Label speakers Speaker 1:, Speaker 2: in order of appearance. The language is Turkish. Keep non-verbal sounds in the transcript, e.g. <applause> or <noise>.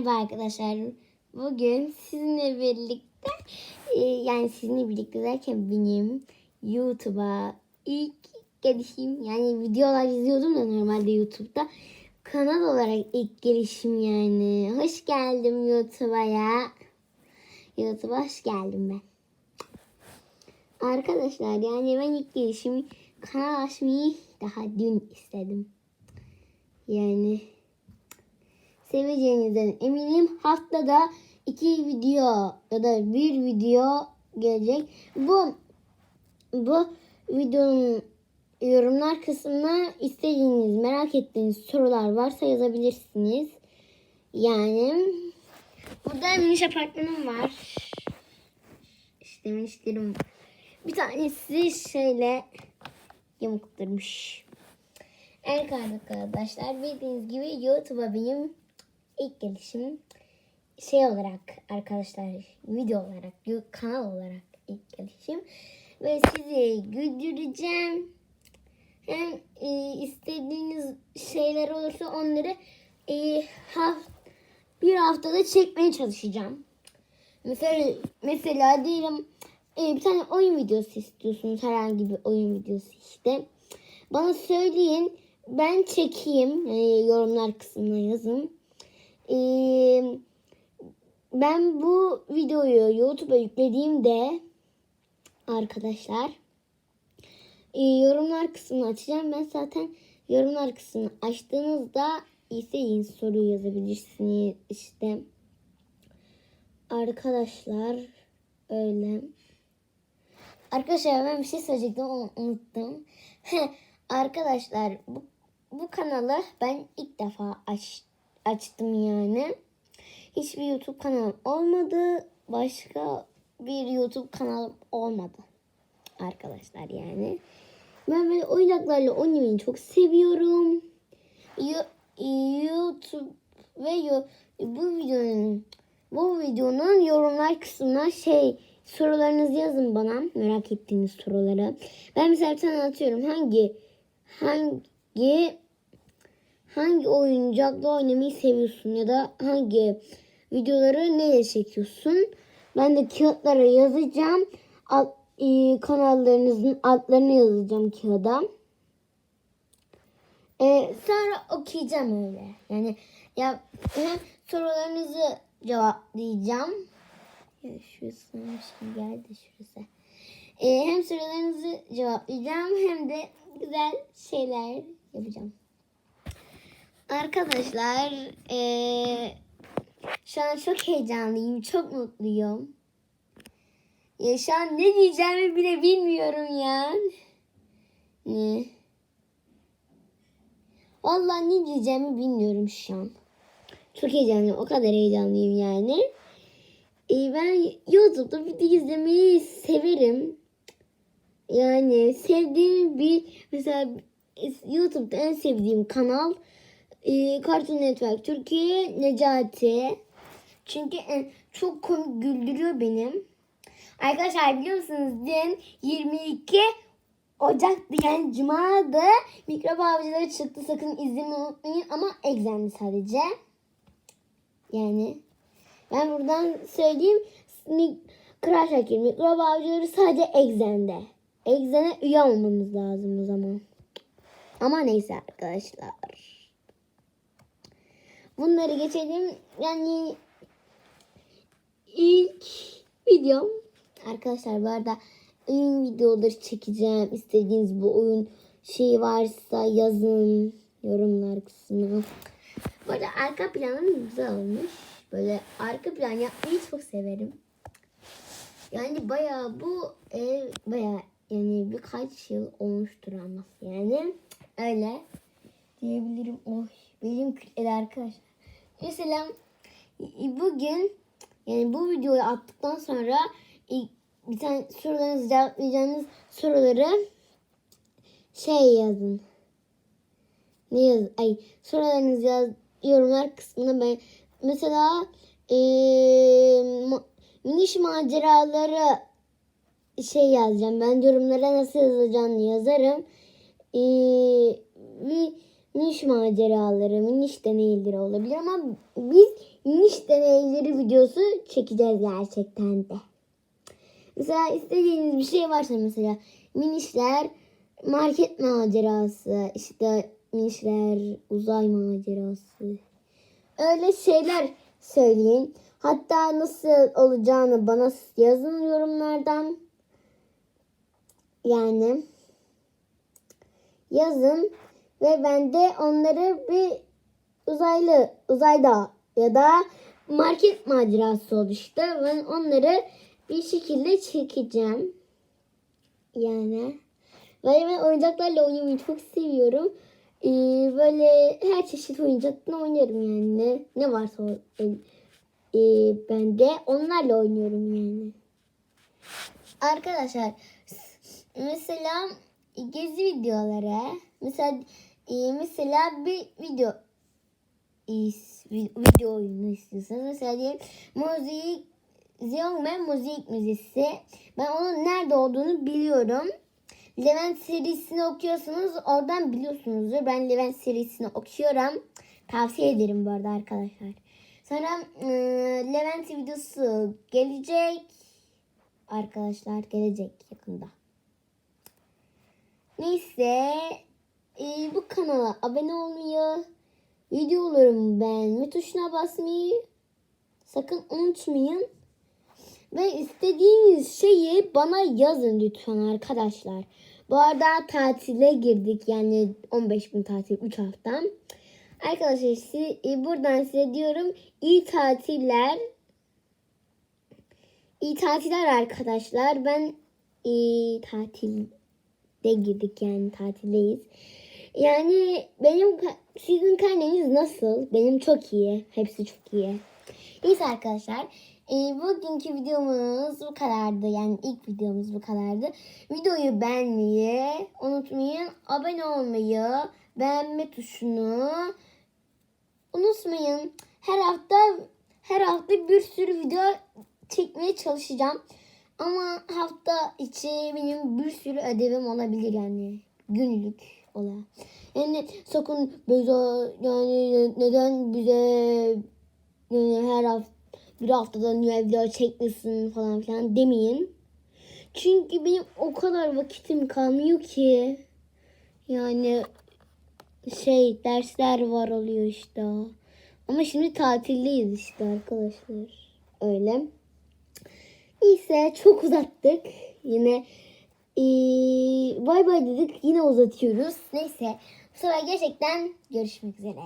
Speaker 1: Merhaba arkadaşlar. Bugün sizinle birlikte e, yani sizinle birlikte derken benim YouTube'a ilk gelişim yani videolar izliyordum da normalde YouTube'da kanal olarak ilk gelişim yani. Hoş geldim YouTube'a ya. YouTube'a hoş geldim ben. Arkadaşlar yani ben ilk gelişimi kanal açmayı daha dün istedim. Yani seveceğinizden eminim. Haftada iki video ya da bir video gelecek. Bu bu videonun yorumlar kısmına istediğiniz, merak ettiğiniz sorular varsa yazabilirsiniz. Yani burada miniş apartmanım var. İşte minişlerim. Bir tanesi şöyle yamukturmuş. Evet arkadaşlar bildiğiniz gibi YouTube'a benim ilk gelişim şey olarak arkadaşlar video olarak kanal olarak ilk gelişim ve sizi güldüreceğim. Hem e, istediğiniz şeyler olursa onları e, haft bir haftada çekmeye çalışacağım. Mesela mesela diyelim e, bir tane oyun videosu istiyorsunuz herhangi bir oyun videosu işte. Bana söyleyin ben çekeyim yani yorumlar kısmına yazın. Ee, ben bu videoyu YouTube'a yüklediğimde arkadaşlar e, yorumlar kısmını açacağım. Ben zaten yorumlar kısmını açtığınızda istediğiniz soruyu yazabilirsiniz işte. Arkadaşlar öyle. Arkadaşlar ben bir şey söyleyecektim onu unuttum. <laughs> Arkadaşlar bu, bu kanalı ben ilk defa aç, açtım yani. Hiçbir YouTube kanalım olmadı. Başka bir YouTube kanalım olmadı. Arkadaşlar yani. Ben böyle oyuncaklarla oynamayı çok seviyorum. YouTube ve bu videonun bu videonun yorumlar kısmına şey sorularınızı yazın bana. Merak ettiğiniz soruları. Ben mesela tane atıyorum. Hangi hangi hangi oyuncakla oynamayı seviyorsun ya da hangi videoları neyle çekiyorsun? Ben de kağıtlara yazacağım. Alt, e, kanallarınızın altlarını yazacağım kağıda. E, sonra okuyacağım öyle. Yani ya hem sorularınızı cevaplayacağım. Ya şurası şimdi geldi şurası. E, hem sorularınızı cevaplayacağım hem de güzel şeyler yapacağım. Arkadaşlar ee, şu an çok heyecanlıyım. Çok mutluyum. Ya şu an ne diyeceğimi bile bilmiyorum ya. Ne? Vallahi ne diyeceğimi bilmiyorum şu an. Çok heyecanlıyım. O kadar heyecanlıyım yani. Ee, ben YouTube'da video izlemeyi severim. Yani sevdiğim bir mesela YouTube'da en sevdiğim kanal e, Cartoon Network Türkiye Necati. Çünkü e, çok komik güldürüyor benim. Arkadaşlar biliyor musunuz dün 22 Ocak'tı yani Cuma'da mikrop avcıları çıktı. Sakın izlemeyi unutmayın ama egzendi sadece. Yani ben buradan söyleyeyim. Kral Şakir mikrop avcıları sadece egzende. Egzene üye olmamız lazım o zaman. Ama neyse arkadaşlar. Bunları geçelim. Yani ilk videom arkadaşlar bu arada oyun videoları çekeceğim. İstediğiniz bu oyun şey varsa yazın yorumlar kısmına. Bu arada arka planım güzel olmuş. Böyle arka plan yapmayı çok severim. Yani bayağı bu ev bayağı yani birkaç yıl olmuştur ama yani öyle diyebilirim. Oh benim el arkadaşlar. Mesela bugün yani bu videoyu attıktan sonra bir tane sorularınızı cevaplayacağınız soruları şey yazın. Ne yaz? Ay sorularınızı yaz yorumlar kısmına ben mesela ee, miniş maceraları şey yazacağım. Ben yorumlara nasıl yazacağını yazarım. Ee, bir Miniş maceraları, miniş deneyleri olabilir ama biz miniş videosu çekeceğiz gerçekten de. Mesela istediğiniz bir şey varsa mesela minişler market macerası, işte minişler uzay macerası. Öyle şeyler söyleyin. Hatta nasıl olacağını bana yazın yorumlardan. Yani yazın ve ben de onları bir uzaylı uzayda ya da market macerası oluştu. Ben onları bir şekilde çekeceğim. Yani böyle ben oyuncaklarla oynamayı çok seviyorum. Ee, böyle her çeşit oyuncakla oynarım yani. Ne, varsa o, ee, ben de onlarla oynuyorum yani. Arkadaşlar mesela gezi videoları mesela e, mesela bir video is- vi- video oyunu istiyorsanız mesela diyelim müzik Xiaomi müzik müzesi ben onun nerede olduğunu biliyorum. Levent serisini okuyorsanız oradan biliyorsunuzdur. Ben Levent serisini okuyorum. Tavsiye ederim bu arada arkadaşlar. Sonra e, Levent videosu gelecek. Arkadaşlar gelecek yakında. Neyse e, bu kanala abone olmayı, videolarımı beğenme tuşuna basmayı sakın unutmayın. Ve istediğiniz şeyi bana yazın lütfen arkadaşlar. Bu arada tatile girdik yani 15 gün tatil 3 hafta. Arkadaşlar size, e, buradan size diyorum iyi tatiller. İyi tatiller arkadaşlar. Ben iyi tatilde girdik yani tatildeyiz. Yani benim sizin karneniz nasıl? Benim çok iyi. Hepsi çok iyi. Neyse arkadaşlar. e, bugünkü videomuz bu kadardı. Yani ilk videomuz bu kadardı. Videoyu beğenmeyi unutmayın. Abone olmayı, beğenme tuşunu unutmayın. Her hafta her hafta bir sürü video çekmeye çalışacağım. Ama hafta içi benim bir sürü ödevim olabilir yani. Günlük ola. Yani sakın bize yani neden bize yani her hafta bir haftada niye video çekmesin falan filan demeyin. Çünkü benim o kadar vakitim kalmıyor ki. Yani şey dersler var oluyor işte. Ama şimdi tatildeyiz işte arkadaşlar. Öyle. Neyse çok uzattık. Yine bay bay dedik. Yine uzatıyoruz. Neyse. Bu sefer gerçekten görüşmek üzere.